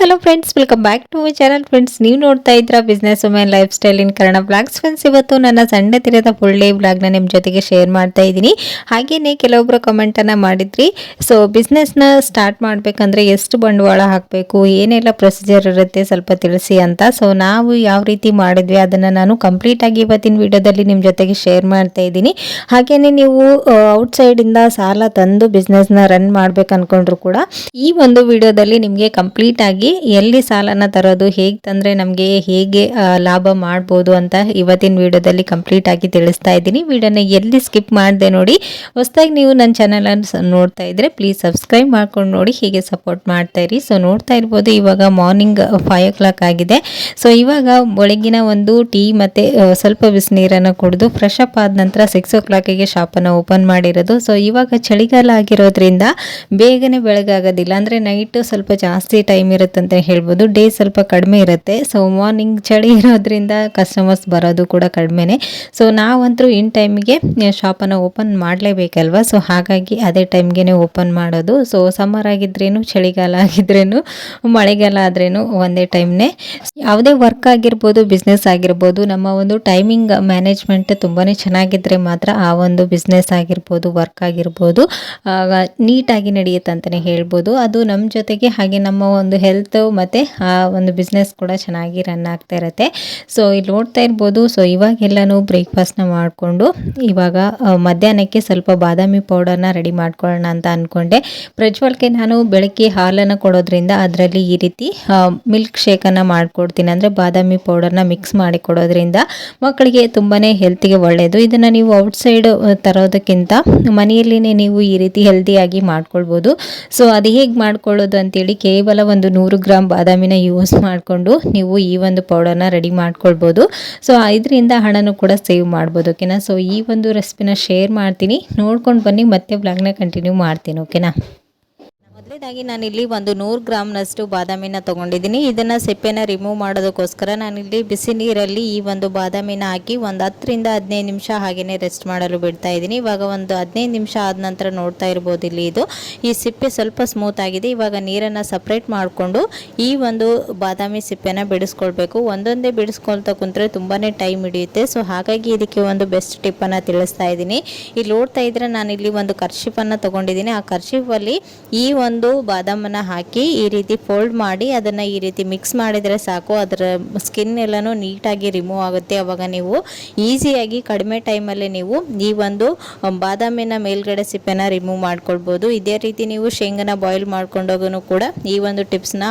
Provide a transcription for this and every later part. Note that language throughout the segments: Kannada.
Hello friends welcome back to my channel friends ನೀವು ನೋಡ್ತಾ ಇದ್ರ business women lifestyle in Kannada vlogs friends ಇವತ್ತು ನನ್ನ ಸಂಡೆ ತಿರದ ಫುಲ್ ಡೇ ಬ್ಲಾಗ್ನ ನಿಮ್ಮ ಜೊತೆಗೆ ಶೇರ್ ಮಾಡ್ತಾ ಇದ್ದೀನಿ. ಹಾಗೆಯೇ ಕೆಲವೊಬ್ಬರು ಕಮೆಂಟನ್ನು ಮಾಡಿದ್ರಿ. ಸೊ ಬಿಸ್ನೆಸ್ನ ಸ್ಟಾರ್ಟ್ ಮಾಡಬೇಕಂದ್ರೆ ಎಷ್ಟು ಬಂಡವಾಳ ಹಾಕಬೇಕು, ಏನೆಲ್ಲ ಪ್ರೊಸೀಜರ್ ಇರುತ್ತೆ ಸ್ವಲ್ಪ ತಿಳಿಸಿ ಅಂತ. ಸೊ ನಾವು ಯಾವ ರೀತಿ ಮಾಡಿದ್ವಿ ಅದನ್ನು ನಾನು ಕಂಪ್ಲೀಟಾಗಿ ಇವತ್ತಿನ ವಿಡಿಯೋದಲ್ಲಿ ನಿಮ್ಮ ಜೊತೆಗೆ ಶೇರ್ ಮಾಡ್ತಾ ಇದ್ದೀನಿ. ಹಾಗೆಯೇ ನೀವು ಔಟ್ಸೈಡಿಂದ ಸಾಲ ತಂದು ಬಿಸ್ನೆಸ್ನ ರನ್ ಮಾಡ್ಬೇಕು ಅನ್ಕೊಂಡ್ರು ಕೂಡ ಈ ಒಂದು ವಿಡಿಯೋದಲ್ಲಿ ನಿಮಗೆ ಕಂಪ್ಲೀಟ್ ಆಗಿ ಎಲ್ಲಿ ಸಾಲನ ತರೋದು, ಹೇಗೆ ತಂದ್ರೆ ನಮಗೆ ಹೇಗೆ ಲಾಭ ಮಾಡ್ಬೋದು ಅಂತ ಇವತ್ತಿನ ವಿಡಿಯೋದಲ್ಲಿ ಕಂಪ್ಲೀಟ್ ಆಗಿ ತಿಳಿಸ್ತಾ ಇದ್ದೀನಿ. ವಿಡಿಯೋನ ಎಲ್ಲಿ ಸ್ಕಿಪ್ ಮಾಡಿದೆ ನೋಡಿ, ಹೊಸದಾಗಿ ನೀವು ನನ್ನ ಚಾನಲನ್ನು ನೋಡ್ತಾ ಇದ್ರೆ ಪ್ಲೀಸ್ ಸಬ್ಸ್ಕ್ರೈಬ್ ಮಾಡ್ಕೊಂಡು ನೋಡಿ, ಹೀಗೆ ಸಪೋರ್ಟ್ ಮಾಡ್ತಾ ಇರಿ. ಸೊ ನೋಡ್ತಾ ಇರ್ಬೋದು, ಇವಾಗ ಮಾರ್ನಿಂಗ್ ಫೈವ್ ಓ ಕ್ಲಾಕ್ ಆಗಿದೆ. ಸೊ ಇವಾಗ ಬೆಳಗಿನ ಒಂದು ಟೀ ಮತ್ತು ಸ್ವಲ್ಪ ಬಿಸಿನೀರನ್ನು ಕುಡಿದು ಫ್ರೆಶ್ ಅಪ್ ಆದ ನಂತರ ಸಿಕ್ಸ್ ಓ ಕ್ಲಾಕಿಗೆ ಶಾಪನ್ನು ಓಪನ್ ಮಾಡಿರೋದು. ಸೊ ಇವಾಗ ಚಳಿಗಾಲ ಆಗಿರೋದ್ರಿಂದ ಬೇಗನೆ ಬೆಳಗಾಗೋದಿಲ್ಲ. ಅಂದರೆ ನೈಟ್ ಸ್ವಲ್ಪ ಜಾಸ್ತಿ ಟೈಮ್ ಇರುತ್ತೆ. ಅಂತ ಹೇಳ್ಬೋದು. ಡೇ ಸ್ವಲ್ಪ ಕಡಿಮೆ ಇರುತ್ತೆ. ಸೊ ಮಾರ್ನಿಂಗ್ ಚಳಿ ಇರೋದ್ರಿಂದ ಕಸ್ಟಮರ್ಸ್ ಬರೋದು ಕೂಡ ಕಡಿಮೆನೆ. ಸೊ ನಾವಂತೂ ಇನ್ ಟೈಮ್ಗೆ ಶಾಪನ್ನು ಓಪನ್ ಮಾಡಲೇಬೇಕಲ್ವ? ಸೊ ಹಾಗಾಗಿ ಅದೇ ಟೈಮ್ಗೆ ಓಪನ್ ಮಾಡೋದು. ಸೊ ಸಮ್ಮರ್ ಆಗಿದ್ರೇನು, ಚಳಿಗಾಲ ಆಗಿದ್ರೇನು, ಮಳೆಗಾಲ ಆದ್ರೇನು ಒಂದೇ ಟೈಮ್ನೇ ಯಾವುದೇ ವರ್ಕ್ ಆಗಿರ್ಬೋದು ಬಿಸ್ನೆಸ್ ಆಗಿರ್ಬೋದು, ನಮ್ಮ ಒಂದು ಟೈಮಿಂಗ್ ಮ್ಯಾನೇಜ್ಮೆಂಟ್ ತುಂಬಾ ಚೆನ್ನಾಗಿದ್ರೆ ಮಾತ್ರ ಆ ಒಂದು ಬಿಸ್ನೆಸ್ ಆಗಿರ್ಬೋದು ವರ್ಕ್ ಆಗಿರ್ಬೋದು ನೀಟಾಗಿ ನಡೆಯುತ್ತೆ ಅಂತಲೇ ಹೇಳ್ಬೋದು. ಅದು ನಮ್ಮ ಜೊತೆಗೆ ಹಾಗೆ ನಮ್ಮ ಒಂದು ಹೆಲ್ತ್ ಮತ್ತು ಆ ಒಂದು ಬಿಸ್ನೆಸ್ ಕೂಡ ಚೆನ್ನಾಗಿ ರನ್ ಆಗ್ತಾ ಇರುತ್ತೆ. ಸೊ ಇಲ್ಲಿ ನೋಡ್ತಾ ಇರ್ಬೋದು ಸೊ ಇವಾಗೆಲ್ಲನೂ ಬ್ರೇಕ್ಫಾಸ್ಟ್ನ ಮಾಡಿಕೊಂಡು, ಇವಾಗ ಮಧ್ಯಾಹ್ನಕ್ಕೆ ಸ್ವಲ್ಪ ಬಾದಾಮಿ ಪೌಡರ್ನ ರೆಡಿ ಮಾಡ್ಕೊಳ್ಳೋಣ ಅಂತ ಅಂದ್ಕೊಂಡೆ ಪ್ರಜ್ವಲ್ಗೆ ನಾನು ಬೆಳಗ್ಗೆ ಹಾಲನ್ನು ಕೊಡೋದ್ರಿಂದ ಅದರಲ್ಲಿ ಈ ರೀತಿ ಮಿಲ್ಕ್ ಶೇಕನ್ನು ಮಾಡಿಕೊಡ್ತೀನಿ. ಅಂದರೆ ಬಾದಾಮಿ ಪೌಡರ್ನ ಮಿಕ್ಸ್ ಮಾಡಿ ಕೊಡೋದ್ರಿಂದ ಮಕ್ಕಳಿಗೆ ತುಂಬಾ ಹೆಲ್ತಿಗೆ ಒಳ್ಳೆಯದು ಇದನ್ನು ನೀವು ಔಟ್ಸೈಡ್ ತರೋದಕ್ಕಿಂತ ಮನೆಯಲ್ಲಿನೇ ನೀವು ಈ ರೀತಿ ಹೆಲ್ದಿಯಾಗಿ ಮಾಡ್ಕೊಳ್ಬೋದು. ಸೊ ಅದು ಹೇಗೆ ಮಾಡ್ಕೊಳ್ಳೋದು ಅಂತೇಳಿ ಕೇವಲ ಒಂದು ನೂರು ಗ್ರಾಮ್ ಬಾದಾಮಿನ ಯೂಸ್ ಮಾಡಿಕೊಂಡು ನೀವು ಈ ಒಂದು ಪೌಡರ್ನ ರೆಡಿ ಮಾಡ್ಕೊಳ್ಬೋದು. ಸೊ ಇದರಿಂದ ಹಣನೂ ಕೂಡ ಸೇವ್ ಮಾಡ್ಬೋದು ಓಕೆನಾ ಸೊ ಈ ಒಂದು ರೆಸಿಪಿನ ಶೇರ್ ಮಾಡ್ತೀನಿ. ನೋಡ್ಕೊಂಡು ಬನ್ನಿ, ಮತ್ತೆ ಬ್ಲಾಗ್ನ ಕಂಟಿನ್ಯೂ ಮಾಡ್ತೀನಿ ಓಕೆನಾ ಮೊದಲೇದಾಗಿ ನಾನಿಲ್ಲಿ ಒಂದು ನೂರು ಗ್ರಾಮ್ನಷ್ಟು ಬಾದಾಮಿನ ತೊಗೊಂಡಿದ್ದೀನಿ. ಇದನ್ನು ಸಿಪ್ಪೆನ ರಿಮೂವ್ ಮಾಡೋದಕ್ಕೋಸ್ಕರ ನಾನಿಲ್ಲಿ ಬಿಸಿ ನೀರಲ್ಲಿ ಈ ಒಂದು ಬಾದಾಮಿನ ಹಾಕಿ ಒಂದು ಹತ್ತರಿಂದ ಹದಿನೈದು ನಿಮಿಷ ಹಾಗೆಯೇ ರೆಸ್ಟ್ ಮಾಡಲು ಬಿಡ್ತಾ ಇದ್ದೀನಿ. ಇವಾಗ ಒಂದು ಹದಿನೈದು ನಿಮಿಷ ಆದ ನಂತರ ನೋಡ್ತಾ ಇರ್ಬೋದು ಇಲ್ಲಿ ಇದು. ಈ ಸಿಪ್ಪೆ ಸ್ವಲ್ಪ ಸ್ಮೂತ್ ಆಗಿದೆ. ಇವಾಗ ನೀರನ್ನು ಸಪ್ರೇಟ್ ಮಾಡಿಕೊಂಡು ಈ ಒಂದು ಬಾದಾಮಿ ಸಿಪ್ಪೆನ ಬಿಡಿಸ್ಕೊಳ್ಬೇಕು. ಒಂದೊಂದೇ ಬಿಡಿಸ್ಕೊಳ್ತಾ ಕುಂತ್ರೆ ತುಂಬಾ ಟೈಮ್ ಹಿಡಿಯುತ್ತೆ. ಸೊ ಹಾಗಾಗಿ ಇದಕ್ಕೆ ಒಂದು ಬೆಸ್ಟ್ ಟಿಪ್ಪನ್ನು ತಿಳಿಸ್ತಾ ಇದ್ದೀನಿ. ಇಲ್ಲಿ ನೋಡ್ತಾ ಇದ್ರೆ ನಾನಿಲ್ಲಿ ಒಂದು ಕರ್ಶಿಫನ್ನು ತೊಗೊಂಡಿದ್ದೀನಿ. ಆ ಕರ್ಶಿಫಲ್ಲಿ ಈ ಒಂದು ಬಾದಾಮನ್ನ ಹಾಕಿ ಈ ರೀತಿ ಫೋಲ್ಡ್ ಮಾಡಿ ಅದನ್ನು ಈ ರೀತಿ ಮಿಕ್ಸ್ ಮಾಡಿದರೆ ಸಾಕು. ಅದರ ಸ್ಕಿನ್ ಎಲ್ಲನೂ ನೀಟಾಗಿ ರಿಮೂವ್ ಆಗುತ್ತೆ. ಅವಾಗ ನೀವು ಈಸಿಯಾಗಿ ಕಡಿಮೆ ಟೈಮಲ್ಲಿ ನೀವು ಈ ಒಂದು ಬಾದಾಮಿನ ಮೇಲ್ಗಡೆ ಸಿಪ್ಪೆನ ರಿಮೂವ್ ಮಾಡ್ಕೊಳ್ಬೋದು. ಇದೇ ರೀತಿ ನೀವು ಶೇಂಗಾನ ಬಾಯ್ಲ್ ಮಾಡ್ಕೊಂಡೋಗೂ ಕೂಡ ಈ ಒಂದು ಟಿಪ್ಸ್ನ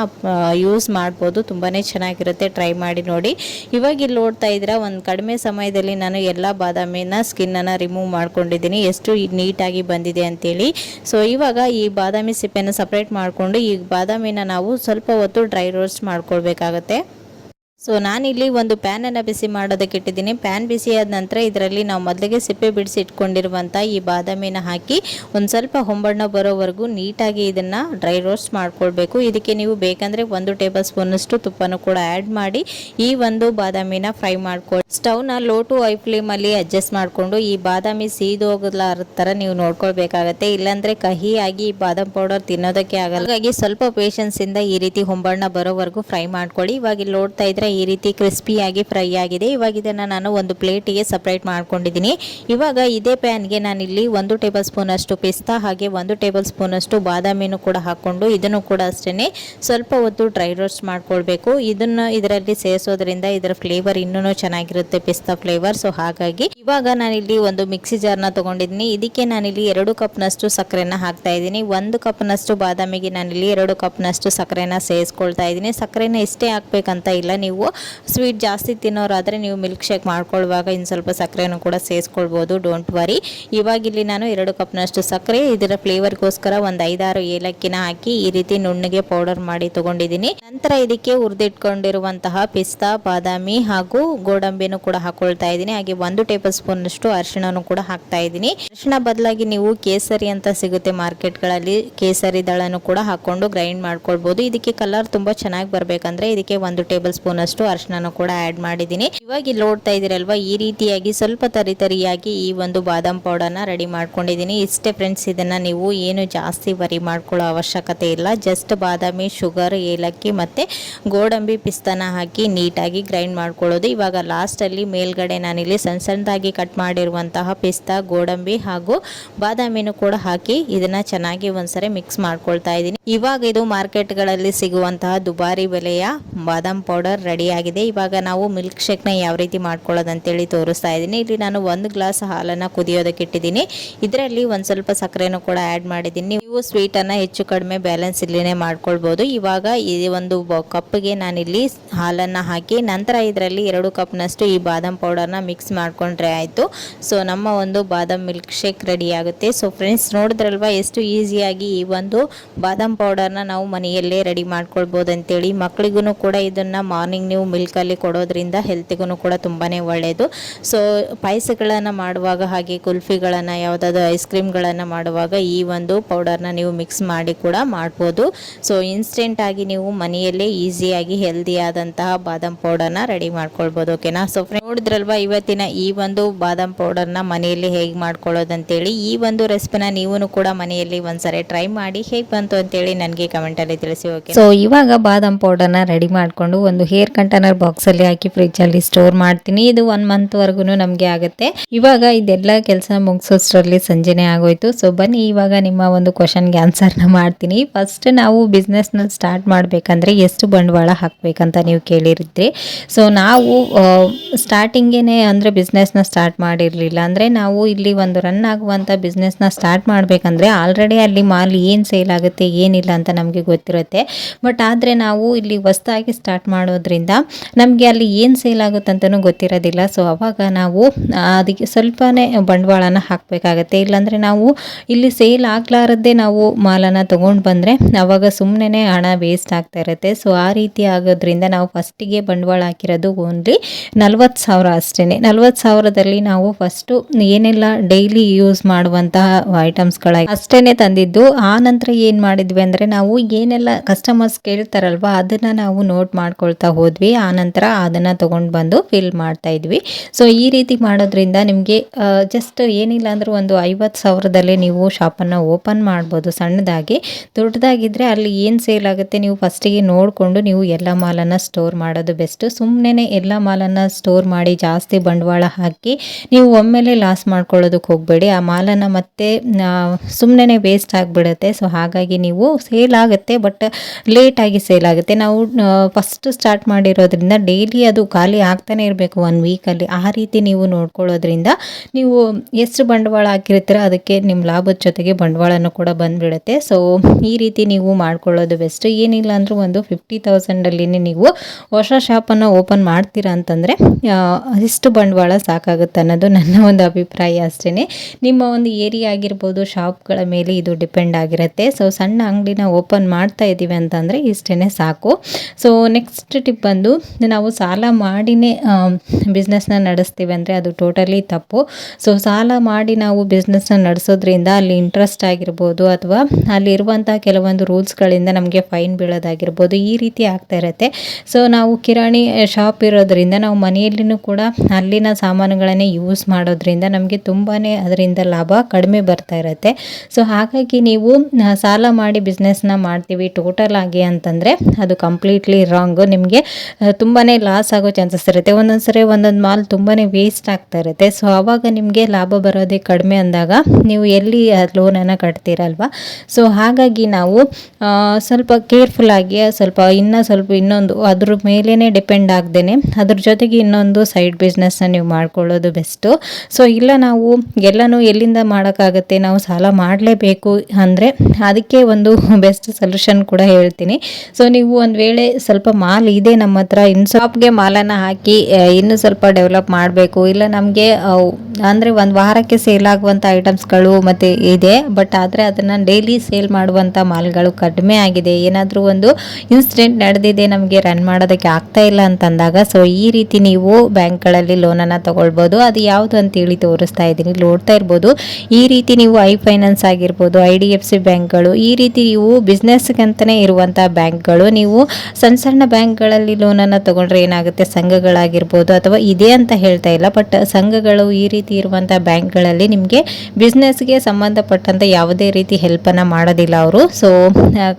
ಯೂಸ್ ಮಾಡ್ಬೋದು. ತುಂಬಾ ಚೆನ್ನಾಗಿರುತ್ತೆ. ಟ್ರೈ ಮಾಡಿ ನೋಡಿ. ಇವಾಗ ಇಲ್ಲಿ ನೋಡ್ತಾ ಇದ್ದೀರಾ, ಒಂದು ಕಡಿಮೆ ಸಮಯದಲ್ಲಿ ನಾನು ಎಲ್ಲ ಬಾದಾಮಿನ ಸ್ಕಿನ್ನನ್ನು ರಿಮೂವ್ ಮಾಡ್ಕೊಂಡಿದ್ದೀನಿ. ಎಷ್ಟು ನೀಟಾಗಿ ಬಂದಿದೆ ಅಂತೇಳಿ. ಸೊ ಇವಾಗ ಈ ಬಾದಾಮಿ ಸಿಪ್ಪೆನ ಸಪ್ರೇಟ್ ಮಾಡಿಕೊಂಡು ಈಗ ಬಾದಾಮಿನ ನಾವು ಸ್ವಲ್ಪ ಹೊತ್ತು ಡ್ರೈ ರೋಸ್ಟ್ ಮಾಡ್ಕೊಳ್ಬೇಕಾಗತ್ತೆ. ಸೊ ನಾನಿಲ್ಲಿ ಒಂದು ಪ್ಯಾನನ್ನು ಬಿಸಿ ಮಾಡೋದಕ್ಕೆ ಇಟ್ಟಿದ್ದೀನಿ. ಪ್ಯಾನ್ ಬಿಸಿ ಆದ ನಂತರ ಇದರಲ್ಲಿ ನಾವು ಮೊದಲಿಗೆ ಸಿಪ್ಪೆ ಬಿಡಿಸಿ ಇಟ್ಕೊಂಡಿರುವಂಥ ಈ ಬಾದಾಮಿನ ಹಾಕಿ ಒಂದು ಸ್ವಲ್ಪ ಹೊಂಬಣ್ಣ ಬರೋವರೆಗೂ ನೀಟಾಗಿ ಇದನ್ನು ಡ್ರೈ ರೋಸ್ಟ್ ಮಾಡ್ಕೊಳ್ಬೇಕು. ಇದಕ್ಕೆ ನೀವು ಬೇಕಂದರೆ ಒಂದು ಟೇಬಲ್ ಸ್ಪೂನಷ್ಟು ತುಪ್ಪನೂ ಕೂಡ ಆ್ಯಡ್ ಮಾಡಿ ಈ ಒಂದು ಬಾದಾಮಿನ ಫ್ರೈ ಮಾಡ್ಕೊಳ್ಳಿ ಸ್ಟವ್ನ ಲೋ ಟು ಹೈ ಫ್ಲೇಮಲ್ಲಿ ಅಡ್ಜಸ್ಟ್ ಮಾಡಿಕೊಂಡು ಈ ಬಾದಾಮಿ ಸೀದೋಗಲಾರ ಥರ ನೀವು ನೋಡ್ಕೊಳ್ಬೇಕಾಗತ್ತೆ. ಇಲ್ಲಾಂದರೆ ಕಹಿಯಾಗಿ ಈ ಬಾದಾಮ್ ಪೌಡರ್ ತಿನ್ನೋದಕ್ಕೆ ಆಗಲ್ಲ. ಹಾಗಾಗಿ ಸ್ವಲ್ಪ ಪೇಷನ್ಸಿಂದ ಈ ರೀತಿ ಹೊಂಬಣ್ಣ ಬರೋವರೆಗೂ ಫ್ರೈ ಮಾಡ್ಕೊಳ್ಳಿ. ಇವಾಗ ಇಲ್ಲಿ ನೋಡ್ತಾ ಇದ್ರೆ ಈ ರೀತಿ ಕ್ರಿಸ್ಪಿಯಾಗಿ ಫ್ರೈ ಆಗಿದೆ. ಇವಾಗ ಇದನ್ನ ನಾನು ಒಂದು ಪ್ಲೇಟಿಗೆ ಸಪ್ರೇಟ್ ಮಾಡ್ಕೊಂಡಿದ್ದೀನಿ. ಇವಾಗ ಇದೇ ಪ್ಯಾನ್ಗೆ ನಾನಿಲ್ಲಿ ಒಂದು ಟೇಬಲ್ ಸ್ಪೂನ್ ಅಷ್ಟು ಪಿಸ್ತಾ ಹಾಗೆ ಒಂದು ಟೇಬಲ್ ಸ್ಪೂನ್ ಅಷ್ಟು ಬಾದಾಮಿನೂ ಕೂಡ ಹಾಕೊಂಡು ಇದನ್ನು ಕೂಡ ಅಷ್ಟೇ ಸ್ವಲ್ಪ ಹೊತ್ತು ಡ್ರೈ ರೋಸ್ಟ್ ಮಾಡ್ಕೊಳ್ಬೇಕು. ಇದನ್ನು ಇದರಲ್ಲಿ ಸೇರಿಸೋದ್ರಿಂದ ಇದರ ಫ್ಲೇವರ್ ಇನ್ನೂ ಚೆನ್ನಾಗಿರುತ್ತೆ ಪಿಸ್ತಾ ಫ್ಲೇವರ್ ಸೊ ಹಾಗಾಗಿ ಇವಾಗ ನಾನಿಲ್ಲಿ ಒಂದು ಮಿಕ್ಸಿ ಜಾರ್ನ ತಗೊಂಡಿದ್ದೀನಿ. ಇದಕ್ಕೆ ನಾನಿಲ್ಲಿ ಎರಡು ಕಪ್ನಷ್ಟು ಸಕ್ಕರೆನ ಹಾಕ್ತಾ ಇದ್ದೀನಿ. ಒಂದು ಕಪ್ನಷ್ಟು ಬಾದಾಮಿಗೆ ನಾನಿಲ್ಲಿ ಎರಡು ಕಪ್ನಷ್ಟು ಸಕ್ಕರೆನ ಸೇರಿಸ್ಕೊಳ್ತಾ ಇದ್ದೀನಿ. ಸಕ್ಕರೆನ ಇಷ್ಟೇ ಹಾಕ್ಬೇಕಂತ ಇಲ್ಲ. ನೀವು ಸ್ವೀಟ್ ಜಾಸ್ತಿ ತಿನ್ನೋರಾದರೆ ನೀವು ಮಿಲ್ಕ್ ಶೇಕ್ ಮಾಡ್ಕೊಳ್ಳುವಾಗ ಇನ್ನು ಸ್ವಲ್ಪ ಸಕ್ಕರೆನೂ ಕೂಡ ಸೇರಿಸ್ಕೊಳ್ಬೋದು ಡೋಂಟ್ ವರಿ ಇವಾಗ ಇಲ್ಲಿ ನಾನು ಎರಡು ಕಪ್ನಷ್ಟು ಸಕ್ಕರೆ, ಇದರ ಫ್ಲೇವರ್ಗೋಸ್ಕರ ಒಂದು ಐದಾರು ಏಲಕ್ಕಿನ ಹಾಕಿ ಈ ರೀತಿ ನುಣ್ಣಗೆ ಪೌಡರ್ ಮಾಡಿ ತಗೊಂಡಿದ್ದೀನಿ. ನಂತರ ಇದಕ್ಕೆ ಹುರಿದಿಟ್ಕೊಂಡಿರುವಂತಹ ಪಿಸ್ತಾ, ಬಾದಾಮಿ ಹಾಗೂ ಗೋಡಂಬಿನೂ ಕೂಡ ಹಾಕೊಳ್ತಾ ಇದ್ದೀನಿ. ಹಾಗೆ ಒಂದು ಟೇಬಲ್ ಸ್ಪೂನ್ ಅಷ್ಟು ಅರಿಶಿಣನೂ ಕೂಡ ಹಾಕ್ತಾ ಇದ್ದೀನಿ. ಅರಿಶಿಣ ಬದಲಾಗಿ ನೀವು ಕೇಸರಿ ಅಂತ ಸಿಗುತ್ತೆ ಮಾರ್ಕೆಟ್ಗಳಲ್ಲಿ, ಕೇಸರಿ ದಳನು ಕೂಡ ಹಾಕೊಂಡು ಗ್ರೈಂಡ್ ಮಾಡ್ಕೊಳ್ಬೋದು. ಇದಕ್ಕೆ ಕಲರ್ ತುಂಬಾ ಚೆನ್ನಾಗಿ ಬರಬೇಕಂದ್ರೆ ಇದಕ್ಕೆ ಒಂದು ಟೇಬಲ್ ಸ್ಪೂನ್ ಅಷ್ಟು ಅರಿಶಿನ ಕೂಡ ಆ್ಯಡ್ ಮಾಡಿದ್ದೀನಿ. ಇವಾಗ ಇಲ್ಲಿ ನೋಡ್ತಾ ಇದ್ದೀರಲ್ವಾ, ಈ ರೀತಿಯಾಗಿ ಸ್ವಲ್ಪ ತರಿ ತರಿಯಾಗಿ ಈ ಒಂದು ಬಾದಾಮ್ ಪೌಡರ್ನ ರೆಡಿ ಮಾಡ್ಕೊಂಡಿದ್ದೀನಿ. ಇಷ್ಟೇ ಫ್ರೆಂಡ್ಸ್ ಇದನ್ನು ನೀವು ಏನು ಜಾಸ್ತಿ ವರಿ ಮಾಡ್ಕೊಳ್ಳೋ ಅವಶ್ಯಕತೆ ಇಲ್ಲ. ಜಸ್ಟ್ ಬಾದಾಮಿ ಶುಗರ್ ಏಲಕ್ಕಿ ಮತ್ತು ಗೋಡಂಬಿ ಪಿಸ್ತಾನ ಹಾಕಿ ನೀಟಾಗಿ ಗ್ರೈಂಡ್ ಮಾಡ್ಕೊಳ್ಳೋದು. ಇವಾಗ ಲಾಸ್ಟಲ್ಲಿ ಮೇಲ್ಗಡೆ ನಾನಿಲ್ಲಿ ಸಣ್ಣ ಸಣ್ಣದಾಗಿ ಕಟ್ ಮಾಡಿರುವಂತಹ ಪಿಸ್ತಾ, ಗೋಡಂಬಿ ಹಾಗೂ ಬಾದಾಮಿನೂ ಕೂಡ ಹಾಕಿ ಇದನ್ನು ಚೆನ್ನಾಗಿ ಒಂದ್ಸರಿ ಮಿಕ್ಸ್ ಮಾಡ್ಕೊಳ್ತಾ ಇದ್ದೀನಿ. ಇವಾಗ ಇದು ಮಾರ್ಕೆಟ್ಗಳಲ್ಲಿ ಸಿಗುವಂತಹ ದುಬಾರಿ ಬೆಲೆಯ ಬಾದಾಮ್ ಪೌಡರ್ ಆಗಿದೆ ಇವಾಗ ನಾವು ಮಿಲ್ಕ್ ಶೇಕ್ನ ಯಾವ ರೀತಿ ಮಾಡ್ಕೊಳ್ಳೋದು ಅಂತೇಳಿ ತೋರಿಸ್ತಾ ಇದ್ದೀನಿ. ಇಲ್ಲಿ ನಾನು ಒಂದು ಗ್ಲಾಸ್ ಹಾಲನ್ನು ಕುದಿಯೋದಕ್ಕೆ ಇಟ್ಟಿದ್ದೀನಿ. ಇದರಲ್ಲಿ ಒಂದು ಸ್ವಲ್ಪ ಸಕ್ಕರೆನೂ ಕೂಡ ಆ್ಯಡ್ ಮಾಡಿದ್ದೀನಿ. ನೀವು ಸ್ವೀಟನ್ನು ಹೆಚ್ಚು ಕಡಿಮೆ ಬ್ಯಾಲೆನ್ಸ್ ಇಲ್ಲಿನೇ ಮಾಡ್ಕೊಳ್ಬೋದು. ಇವಾಗ ಈ ಒಂದು ಕಪ್ಗೆ ನಾನಿಲ್ಲಿ ಹಾಲನ್ನು ಹಾಕಿ ನಂತರ ಇದರಲ್ಲಿ ಎರಡು ಕಪ್ನಷ್ಟು ಈ ಬಾದಾಮ್ ಪೌಡರ್ನ ಮಿಕ್ಸ್ ಮಾಡಿಕೊಂಡ್ರೆ ಆಯಿತು. ಸೊ, ನಮ್ಮ ಒಂದು ಬಾದಾಮ್ ಮಿಲ್ಕ್ ಶೇಕ್ ರೆಡಿ ಆಗುತ್ತೆ. ಸೊ, ಫ್ರೆಂಡ್ಸ್ ನೋಡಿದ್ರಲ್ವಾ ಎಷ್ಟು ಈಸಿಯಾಗಿ ಈ ಒಂದು ಬಾದಾಮ್ ಪೌಡರ್ನ ನಾವು ಮನೆಯಲ್ಲೇ ರೆಡಿ ಮಾಡ್ಕೊಳ್ಬೋದು ಅಂತೇಳಿ ಮಕ್ಕಳಿಗೂ ಕೂಡ ಇದನ್ನು ಮಾರ್ನಿಂಗ್ ನೀವು ಮಿಲ್ಕಲ್ಲಿ ಕೊಡೋದ್ರಿಂದ ಹೆಲ್ತಿಗೂ ಕೂಡ ತುಂಬಾ ಒಳ್ಳೆಯದು ಸೊ ಪಾಯಸಗಳನ್ನು ಮಾಡುವಾಗ ಹಾಗೆ ಕುಲ್ಫಿಗಳನ್ನು, ಯಾವುದಾದ್ರು ಐಸ್ ಕ್ರೀಮ್ಗಳನ್ನು ಮಾಡುವಾಗ ಈ ಒಂದು ಪೌಡರ್ನ ನೀವು ಮಿಕ್ಸ್ ಮಾಡಿ ಕೂಡ ಮಾಡ್ಬೋದು. ಸೊ ಇನ್ಸ್ಟೆಂಟಾಗಿ ನೀವು ಮನೆಯಲ್ಲೇ ಈಸಿಯಾಗಿ ಹೆಲ್ದಿ ಆದಂತಹ ಬಾದಾಮ್ ಪೌಡರ್ನ ರೆಡಿ ಮಾಡ್ಕೊಳ್ಬೋದು ಓಕೆನಾ ಸೊ ನೋಡಿದ್ರಲ್ವಾ ಇವತ್ತಿನ ಈ ಒಂದು ಬಾದಾಮ್ ಪೌಡರ್ನ ಮನೆಯಲ್ಲಿ ಹೇಗೆ ಮಾಡ್ಕೊಳ್ಳೋದಂತೇಳಿ? ಈ ಒಂದು ರೆಸಿಪಿನ ನೀವು ಕೂಡ ಮನೆಯಲ್ಲಿ ಒಂದ್ಸರಿ ಟ್ರೈ ಮಾಡಿ ಹೇಗೆ ಬಂತು ಅಂತೇಳಿ ನನಗೆ ಕಮೆಂಟಲ್ಲಿ ತಿಳಿಸಿ ಓಕೆ ಸೊ ಇವಾಗ ಬಾದಾಮ್ ಪೌಡರ್ನ ರೆಡಿ ಮಾಡಿಕೊಂಡು ಒಂದು ಹೇರ್ ಕಂಟೈನರ್ ಬಾಕ್ಸಲ್ಲಿ ಹಾಕಿ ಫ್ರಿಜ್ಜಲ್ಲಿ ಸ್ಟೋರ್ ಮಾಡ್ತೀನಿ. ಇದು ಒನ್ ಮಂತ್ವರೆಗೂ ನಮಗೆ ಆಗುತ್ತೆ. ಇವಾಗ ಇದೆಲ್ಲ ಕೆಲಸ ಮುಗಿಸೋಷ್ಟರಲ್ಲಿ ಸಂಜೆನೆ ಆಗೋಯ್ತು. ಸೊ ಬನ್ನಿ, ಇವಾಗ ನಿಮ್ಮ ಒಂದು ಕ್ವಶನ್ಗೆ ಆನ್ಸರ್ನ ಮಾಡ್ತೀನಿ. ಫಸ್ಟ್ ನಾವು ಬಿಸ್ನೆಸ್ನ ಸ್ಟಾರ್ಟ್ ಮಾಡಬೇಕಂದ್ರೆ ಎಷ್ಟು ಬಂಡವಾಳ ಹಾಕಬೇಕಂತ ನೀವು ಕೇಳಿರಿದ್ರಿ ಸೊ ನಾವು ಸ್ಟಾರ್ಟಿಂಗೇನೆ ಅಂದರೆ ಬಿಸ್ನೆಸ್ನ ಸ್ಟಾರ್ಟ್ ಮಾಡಿರಲಿಲ್ಲ. ಅಂದರೆ ನಾವು ಇಲ್ಲಿ ಒಂದು ರನ್ ಆಗುವಂಥ ಬಿಸ್ನೆಸ್ನ ಸ್ಟಾರ್ಟ್ ಮಾಡಬೇಕಂದ್ರೆ ಆಲ್ರೆಡಿ ಅಲ್ಲಿ ಮಾಲ್ ಏನು ಸೇಲ್ ಆಗುತ್ತೆ, ಏನಿಲ್ಲ ಅಂತ ನಮಗೆ ಗೊತ್ತಿರುತ್ತೆ. ಬಟ್ ಆದರೆ ನಾವು ಇಲ್ಲಿ ಹೊಸ್ದಾಗಿ ಸ್ಟಾರ್ಟ್ ಮಾಡೋದ್ರಿಂದ ನಮಗೆ ಅಲ್ಲಿ ಏನು ಸೇಲ್ ಆಗುತ್ತೆ ಗೊತ್ತಿರೋದಿಲ್ಲ. ಸೊ ಅವಾಗ ನಾವು ಅದಕ್ಕೆ ಸ್ವಲ್ಪನೇ ಬಂಡವಾಳನ ಹಾಕಬೇಕಾಗತ್ತೆ. ಇಲ್ಲಾಂದರೆ ನಾವು ಇಲ್ಲಿ ಸೇಲ್ ಆಗಲಾರದ್ದೇ ನಾವು ಮಾಲನ್ನು ತೊಗೊಂಡು ಬಂದರೆ ಅವಾಗ ಸುಮ್ಮನೆ ಹಣ ವೇಸ್ಟ್ ಆಗ್ತಾ ಇರುತ್ತೆ. ಸೊ ಆ ರೀತಿ ಆಗೋದ್ರಿಂದ ನಾವು ಫಸ್ಟಿಗೆ ಬಂಡವಾಳ ಹಾಕಿರೋದು ಓನ್ಲಿ ನಲ್ವತ್ತು ಸಾವಿರ ಅಷ್ಟೇ ನಲ್ವತ್ತು ಸಾವಿರದಲ್ಲಿ ನಾವು ಫಸ್ಟು ಏನೆಲ್ಲ ಡೈಲಿ ಯೂಸ್ ಮಾಡುವಂತಹ ಐಟಮ್ಸ್ಗಳಾಗಿ ಅಷ್ಟೇ ತಂದಿದ್ದು. ಆ ನಂತರ ಏನು ಮಾಡಿದ್ವಿ ಅಂದರೆ ನಾವು ಏನೆಲ್ಲ ಕಸ್ಟಮರ್ಸ್ ಕೇಳ್ತಾರಲ್ವ, ಅದನ್ನು ನಾವು ನೋಟ್ ಮಾಡ್ಕೊಳ್ತಾ ಆ ನಂತರ ಅದನ್ನು ತೊಗೊಂಡು ಬಂದು ಫಿಲ್ ಮಾಡ್ತಾ ಇದ್ವಿ. ಸೊ ಈ ರೀತಿ ಮಾಡೋದ್ರಿಂದ ನಿಮಗೆ ಜಸ್ಟ್ ಏನಿಲ್ಲ ಅಂದರೂ ಒಂದು ಐವತ್ತು ಸಾವಿರದಲ್ಲೇ ನೀವು ಶಾಪನ್ನು ಓಪನ್ ಮಾಡ್ಬೋದು. ಸಣ್ಣದಾಗಿ ದೊಡ್ಡದಾಗಿದ್ದರೆ ಅಲ್ಲಿ ಏನು ಸೇಲ್ ಆಗುತ್ತೆ ನೀವು ಫಸ್ಟಿಗೆ ನೋಡಿಕೊಂಡು ನೀವು ಎಲ್ಲ ಮಾಲನ್ನು ಸ್ಟೋರ್ ಮಾಡೋದು ಬೆಸ್ಟ್ ಸುಮ್ಮನೆ ಎಲ್ಲ ಮಾಲನ್ನು ಸ್ಟೋರ್ ಮಾಡಿ ಜಾಸ್ತಿ ಬಂಡವಾಳ ಹಾಕಿ ನೀವು ಒಮ್ಮೆಲೆ ಲಾಸ್ ಮಾಡ್ಕೊಳ್ಳೋದಕ್ಕೆ ಹೋಗಬೇಡಿ. ಆ ಮಾಲನ್ನು ಮತ್ತೆ ಸುಮ್ಮನೆ ವೇಸ್ಟ್ ಆಗಿಬಿಡುತ್ತೆ. ಸೊ ಹಾಗಾಗಿ ನೀವು ಸೇಲ್ ಆಗುತ್ತೆ ಬಟ್ ಲೇಟಾಗಿ ಸೇಲ್ ಆಗುತ್ತೆ. ನಾವು ಫಸ್ಟ್ ಸ್ಟಾರ್ಟ್ ಮಾಡಿರೋದ್ರಿಂದ ಡೈಲಿ ಅದು ಖಾಲಿ ಆಗ್ತಾನೆ ಇರಬೇಕು ಒನ್ ವೀಕಲ್ಲಿ ಆ ರೀತಿ ನೀವು ನೋಡ್ಕೊಳ್ಳೋದ್ರಿಂದ ನೀವು ಎಷ್ಟು ಬಂಡವಾಳ ಹಾಕಿರ್ತೀರ ಅದಕ್ಕೆ ನಿಮ್ಮ ಲಾಭದ ಜೊತೆಗೆ ಬಂಡವಾಳನೂ ಕೂಡ ಬಂದುಬಿಡುತ್ತೆ. ಸೊ ಈ ರೀತಿ ನೀವು ಮಾಡ್ಕೊಳ್ಳೋದು ಬೆಸ್ಟ್ ಏನಿಲ್ಲ ಅಂದರೂ ಒಂದು ಫಿಫ್ಟಿ ತೌಸಂಡಲ್ಲಿ ನೀವು ಹೊಸ ಶಾಪನ್ನು ಓಪನ್ ಮಾಡ್ತೀರಾ ಅಂತಂದರೆ ಇಷ್ಟು ಬಂಡವಾಳ ಸಾಕಾಗುತ್ತೆ ಅನ್ನೋದು ನನ್ನ ಒಂದು ಅಭಿಪ್ರಾಯ ಅಷ್ಟೇ ನಿಮ್ಮ ಒಂದು ಏರಿಯಾ ಆಗಿರ್ಬೋದು ಶಾಪ್ಗಳ ಮೇಲೆ ಇದು ಡಿಪೆಂಡ್ ಆಗಿರುತ್ತೆ. ಸೊ ಸಣ್ಣ ಅಂಗಡಿನ ಓಪನ್ ಮಾಡ್ತಾ ಇದ್ದೀವಿ ಅಂತಂದರೆ ಇಷ್ಟೇ ಸಾಕು. ಸೊ ನೆಕ್ಸ್ಟ್ ಟಿಪ್ ಬಂದು ನಾವು ಸಾಲ ಮಾಡಿನೇ ಬಿಸ್ನೆಸ್ನ ನಡೆಸ್ತೀವಿ ಅಂದರೆ ಅದು ಟೋಟಲಿ ತಪ್ಪು. ಸೊ ಸಾಲ ಮಾಡಿ ನಾವು ಬಿಸ್ನೆಸ್ನ ನಡೆಸೋದ್ರಿಂದ ಅಲ್ಲಿ ಇಂಟ್ರೆಸ್ಟ್ ಆಗಿರ್ಬೋದು ಅಥವಾ ಅಲ್ಲಿರುವಂಥ ಕೆಲವೊಂದು ರೂಲ್ಸ್ಗಳಿಂದ ನಮಗೆ ಫೈನ್ ಬೀಳೋದಾಗಿರ್ಬೋದು ಈ ರೀತಿ ಆಗ್ತಾ ಇರುತ್ತೆ. ಸೊ ನಾವು ಕಿರಾಣಿ ಶಾಪ್ ಇರೋದ್ರಿಂದ ನಾವು ಮನೆಯಲ್ಲಿನೂ ಕೂಡ ಅಲ್ಲಿನ ಸಾಮಾನುಗಳನ್ನೇ ಯೂಸ್ ಮಾಡೋದ್ರಿಂದ ನಮಗೆ ತುಂಬಾ ಅದರಿಂದ ಲಾಭ ಕಡಿಮೆ ಬರ್ತಾ ಇರುತ್ತೆ. ಸೊ ಹಾಗಾಗಿ ನೀವು ಸಾಲ ಮಾಡಿ ಬಿಸ್ನೆಸ್ನ ಮಾಡ್ತೀವಿ ಟೋಟಲ್ ಆಗಿ ಅಂತಂದರೆ ಅದು ಕಂಪ್ಲೀಟ್ಲಿ ರಾಂಗು ನಿಮಗೆ ತುಂಬಾ ಲಾಸ್ ಆಗೋ ಚಾನ್ಸಸ್ ಇರುತ್ತೆ. ಒಂದೊಂದು ಸರಿ ಒಂದೊಂದು ಮಾಲ್ ತುಂಬಾ ವೇಸ್ಟ್ ಆಗ್ತಾ ಇರುತ್ತೆ. ಸೊ ಆವಾಗ ನಿಮಗೆ ಲಾಭ ಬರೋದೇ ಕಡಿಮೆ ಅಂದಾಗ ನೀವು ಎಲ್ಲಿ ಲೋನನ್ನು ಕಟ್ತೀರಲ್ವ ಸೊ ಹಾಗಾಗಿ ನಾವು ಸ್ವಲ್ಪ ಕೇರ್ಫುಲ್ ಆಗಿ, ಸ್ವಲ್ಪ ಇನ್ನೂ ಸ್ವಲ್ಪ ಇನ್ನೊಂದು, ಅದ್ರ ಮೇಲೇ ಡಿಪೆಂಡ್ ಆಗ್ದೇನೆ, ಅದ್ರ ಜೊತೆಗೆ ಇನ್ನೊಂದು ಸೈಡ್ ಬಿಸ್ನೆಸ್ನ ನೀವು ಮಾಡ್ಕೊಳ್ಳೋದು ಬೆಸ್ಟು ಸೊ ಇಲ್ಲ ನಾವು ಎಲ್ಲನೂ ಎಲ್ಲಿಂದ ಮಾಡೋಕ್ಕಾಗುತ್ತೆ, ನಾವು ಸಾಲ ಮಾಡಲೇಬೇಕು ಅಂದರೆ ಅದಕ್ಕೆ ಒಂದು ಬೆಸ್ಟ್ ಸೊಲ್ಯೂಷನ್ ಕೂಡ ಹೇಳ್ತೀನಿ. ಸೊ ನೀವು ಒಂದು ವೇಳೆ ಸ್ವಲ್ಪ ಮಾಲ್ ಇದೆ ಹತ್ರ ಇನ್ನು ಶಾಪ್ಗೆ ಮಾಲನ್ನು ಹಾಕಿ ಇನ್ನು ಇನ್ನೂ ಸ್ವಲ್ಪ ಡೆವಲಪ್ ಮಾಡಬೇಕು. ಇಲ್ಲ ನಮಗೆ ಅಂದರೆ ಒಂದು ವಾರಕ್ಕೆ ಸೇಲ್ ಆಗುವಂಥ ಐಟಮ್ಸ್ಗಳು ಮತ್ತು ಇದೆ ಬಟ್ ಆದರೆ ಅದನ್ನು ಡೈಲಿ ಸೇಲ್ ಮಾಡುವಂಥ ಮಾಲ್ಗಳು ಕಡಿಮೆ ಆಗಿದೆ. ಏನಾದರೂ ಒಂದು ಇನ್ಸಿಡೆಂಟ್ ನಡೆದಿದೆ ನಮಗೆ ರನ್ ಮಾಡೋದಕ್ಕೆ ಆಗ್ತಾ ಇಲ್ಲ ಅಂತಂದಾಗ ಸೊ ಈ ರೀತಿ ನೀವು ಬ್ಯಾಂಕ್ಗಳಲ್ಲಿ ಲೋನನ್ನು ತಗೊಳ್ಬೋದು. ಅದು ಯಾವುದು ಅಂತೇಳಿ ತೋರಿಸ್ತಾ ಇದ್ದೀನಿ. ನೋಡ್ತಾ ಇರ್ಬೋದು. ಈ ರೀತಿ ನೀವು ಐ ಫೈನಾನ್ಸ್ ಆಗಿರ್ಬೋದು ಐ ಡಿ ಎಫ್ ಸಿ ಬ್ಯಾಂಕ್ಗಳು, ಈ ರೀತಿ ನೀವು ಬಿಸ್ನೆಸ್ಗಂತಲೇ ಇರುವಂಥ ಬ್ಯಾಂಕ್ಗಳು. ನೀವು ಸಣ್ಣ ಸಣ್ಣ ಬ್ಯಾಂಕ್ಗಳಲ್ಲಿ ಲೋನನ್ನು ತಗೊಂಡ್ರೆ ಏನಾಗುತ್ತೆ? ಸಂಘಗಳಾಗಿರ್ಬೋದು ಅಥವಾ ಇದೆ ಅಂತ ಹೇಳ್ತಾ ಇಲ್ಲ ಬಟ್ ಸಂಘಗಳು ಈ ರೀತಿ ಇರುವಂಥ ಬ್ಯಾಂಕ್ಗಳಲ್ಲಿ ನಿಮಗೆ ಬಿಸ್ನೆಸ್ಗೆ ಸಂಬಂಧಪಟ್ಟಂಥ ಯಾವುದೇ ರೀತಿ ಹೆಲ್ಪನ್ನು ಮಾಡೋದಿಲ್ಲ ಅವರು. ಸೊ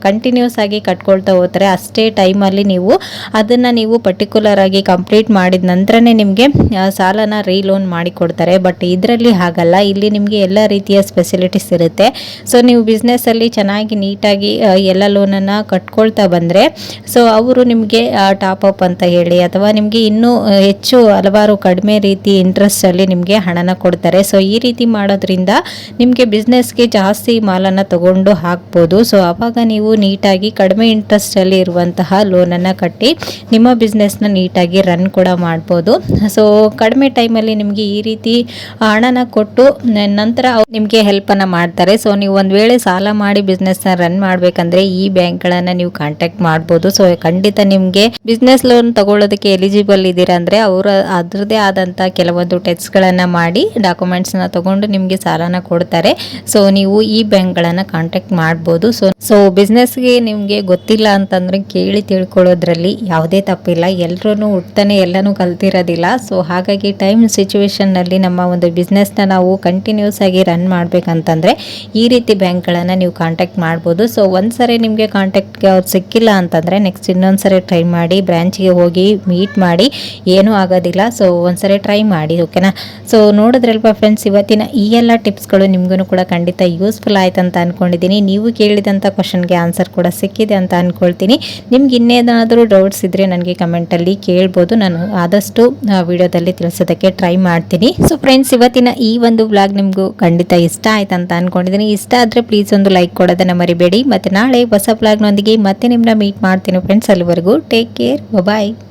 ಕಂಟಿನ್ಯೂಸ್ ಆಗಿ ಕಟ್ಕೊಳ್ತಾ ಹೋಗ್ತಾರೆ ಅಷ್ಟೇ ಟೈಮಲ್ಲಿ ನೀವು ಅದನ್ನು ನೀವು ಪರ್ಟಿಕ್ಯುಲರ್ ಆಗಿ ಕಂಪ್ಲೀಟ್ ಮಾಡಿದ ನಂತರನೇ ನಿಮಗೆ ಸಾಲನ ರೀಲೋನ್ ಮಾಡಿ ಕೊಡ್ತಾರೆ ಬಟ್ ಇದರಲ್ಲಿ ಹಾಗಲ್ಲ, ಇಲ್ಲಿ ನಿಮಗೆ ಎಲ್ಲ ರೀತಿಯ ಸ್ಪೆಸಿಲಿಟೀಸ್ ಇರುತ್ತೆ. ಸೊ ನೀವು ಬಿಸ್ನೆಸ್ಸಲ್ಲಿ ಚೆನ್ನಾಗಿ ನೀಟಾಗಿ ಎಲ್ಲ ಲೋನನ್ನು ಕಟ್ಕೊಳ್ತಾ ಬಂದರೆ ಸೊ ಅವರು ನಿಮಗೆ ಟಾಪ್ ಅಪ್ ಅಂತ ಹೇಳಿ, ಅಥವಾ ನಿಮಗೆ ಇನ್ನೂ ಹೆಚ್ಚು ಹಲವಾರು ಕಡಿಮೆ ರೀತಿ ಇಂಟ್ರೆಸ್ಟಲ್ಲಿ ನಿಮಗೆ ಹಣನ ಕೊಡ್ತಾರೆ. ಸೊ ಈ ರೀತಿ ಮಾಡೋದ್ರಿಂದ ನಿಮಗೆ ಬಿಸ್ನೆಸ್ಗೆ ಜಾಸ್ತಿ ಮಾಲನ್ನು ತಗೊಂಡು ಹಾಕ್ಬೋದು. ಸೊ ಆವಾಗ ನೀವು ನೀಟಾಗಿ ಕಡಿಮೆ ಇಂಟ್ರೆಸ್ಟಲ್ಲಿ ಇರುವಂತಹ ಲೋನನ್ನು ಕಟ್ಟಿ ನಿಮ್ಮ ಬಿಸ್ನೆಸ್ನ ನೀಟಾಗಿ ರನ್ ಕೂಡ ಮಾಡ್ಬೋದು. ಸೊ ಕಡಿಮೆ ಟೈಮಲ್ಲಿ ನಿಮಗೆ ಈ ರೀತಿ ಹಣನ ಕೊಟ್ಟು ನಂತರ ನಿಮಗೆ ಹೆಲ್ಪನ್ನು ಮಾಡ್ತಾರೆ. ಸೊ ನೀವು ಒಂದು ವೇಳೆ ಸಾಲ ಮಾಡಿ ಬಿಸ್ನೆಸ್ನ ರನ್ ಮಾಡಬೇಕಂದ್ರೆ ಈ ಬ್ಯಾಂಕ್ಗಳನ್ನು ನೀವು ಕಾಂಟ್ಯಾಕ್ಟ್ ಮಾಡ್ಬೋದು. ಸೊ ಖಂಡಿತ ನಿಮಗೆ ಬಿಸ್ನೆಸ್ ಲೋನ್ ತಗೊಳ್ಳೋದಕ್ಕೆ ಎಲಿಜಿಬಲ್ ಇದ್ದೀರಾ ಅಂದರೆ ಅವರು ಅದರದೇ ಆದಂಥ ಕೆಲವೊಂದು ಟೆಸ್ಟ್ಗಳನ್ನು ಮಾಡಿ ಡಾಕ್ಯುಮೆಂಟ್ಸ್ನ ತಗೊಂಡು ನಿಮಗೆ ಸಾಲನ ಕೊಡ್ತಾರೆ. ಸೊ ನೀವು ಈ ಬ್ಯಾಂಕ್ಗಳನ್ನು ಕಾಂಟ್ಯಾಕ್ಟ್ ಮಾಡ್ಬೋದು. ಸೊ ಸೊ ಬಿಸ್ನೆಸ್ಗೆ ನಿಮಗೆ ಗೊತ್ತಿಲ್ಲ ಅಂತಂದರೆ ಕೇಳಿ ತಿಳ್ಕೊಳ್ಳೋದ್ರಲ್ಲಿ ಯಾವುದೇ ತಪ್ಪಿಲ್ಲ. ಎಲ್ಲರೂ ಹುಟ್ಟನೆ ಎಲ್ಲನೂ ಕಲ್ತಿರೋದಿಲ್ಲ. ಸೊ ಹಾಗಾಗಿ ಟೈಮ್ ಸಿಚುವೇಶನ್ನಲ್ಲಿ ನಮ್ಮ ಒಂದು ಬಿಸ್ನೆಸ್ನ ನಾವು ಕಂಟಿನ್ಯೂಸ್ ಆಗಿ ರನ್ ಮಾಡಬೇಕಂತಂದರೆ ಈ ರೀತಿ ಬ್ಯಾಂಕ್ಗಳನ್ನು ನೀವು ಕಾಂಟ್ಯಾಕ್ಟ್ ಮಾಡ್ಬೋದು. ಸೊ ಒಂದ್ಸರಿ ನಿಮಗೆ ಕಾಂಟ್ಯಾಕ್ಟ್ಗೆ ಅವ್ರು ಸಿಕ್ಕಿಲ್ಲ ಅಂತಂದರೆ ನೆಕ್ಸ್ಟ್ ಇನ್ನೊಂದ್ಸರಿ ಟ್ರೈ ಮಾಡಿ ಬ್ರ್ಯಾಂಚ್ಗೆ ಹೋಗಿ ಮೀಟ್ ಮಾಡಿ ಏನೂ ಆಗೋದಿಲ್ಲ. ಸೊ ಒಂದ್ಸರಿ ಟ್ರೈ ಮಾಡಿ ಓಕೆನಾ ಸೊ ನೋಡಿದ್ರಲ್ಪ ಫ್ರೆಂಡ್ಸ್ ಇವತ್ತಿನ ಈ ಎಲ್ಲ ಟಿಪ್ಸ್ಗಳು ನಿಮಗೂ ಕೂಡ ಖಂಡಿತ ಯೂಸ್ಫುಲ್ ಆಯ್ತು ಅಂತ ಅಂದ್ಕೊಂಡಿದ್ದೀನಿ ನೀವು ಕೇಳಿದಂಥ ಕ್ವಶನ್ಗೆ ಆನ್ಸರ್ ಕೂಡ ಸಿಕ್ಕಿದೆ ಅಂತ ಅಂದ್ಕೊಳ್ತೀನಿ ನಿಮ್ಗೆ ಇನ್ನೇನಾದರೂ ಡೌಟ್ಸ್ ಇದ್ದರೆ ನನಗೆ ಕಮೆಂಟಲ್ಲಿ ಕೇಳ್ಬೋದು. ನಾನು ಆದಷ್ಟು ವಿಡಿಯೋದಲ್ಲಿ ತಿಳಿಸೋದಕ್ಕೆ ಟ್ರೈ ಮಾಡ್ತೀನಿ. ಸೊ ಫ್ರೆಂಡ್ಸ್ ಇವತ್ತಿನ ಈ ಒಂದು ವ್ಲಾಗ್ ನಿಮಗೂ ಖಂಡಿತ ಇಷ್ಟ ಆಯ್ತು ಅಂತ ಅಂದ್ಕೊಂಡಿದ್ದೀನಿ ಇಷ್ಟ ಆದರೆ ಪ್ಲೀಸ್ ಒಂದು ಲೈಕ್ ಕೊಡೋದನ್ನು ಮರಿಬೇಡಿ. ಮತ್ತು ನಾಳೆ ಹೊಸ ವ್ಲಾಗ್ನೊಂದಿಗೆ ಮತ್ತೆ ನಿಮ್ಮನ್ನ ಮೀಟ್ ಮಾಡ್ತೀನಿ ಫ್ರೆಂಡ್ಸ್ ಅಲ್ಲಿವರೆಗೂ take care care. Bye bye.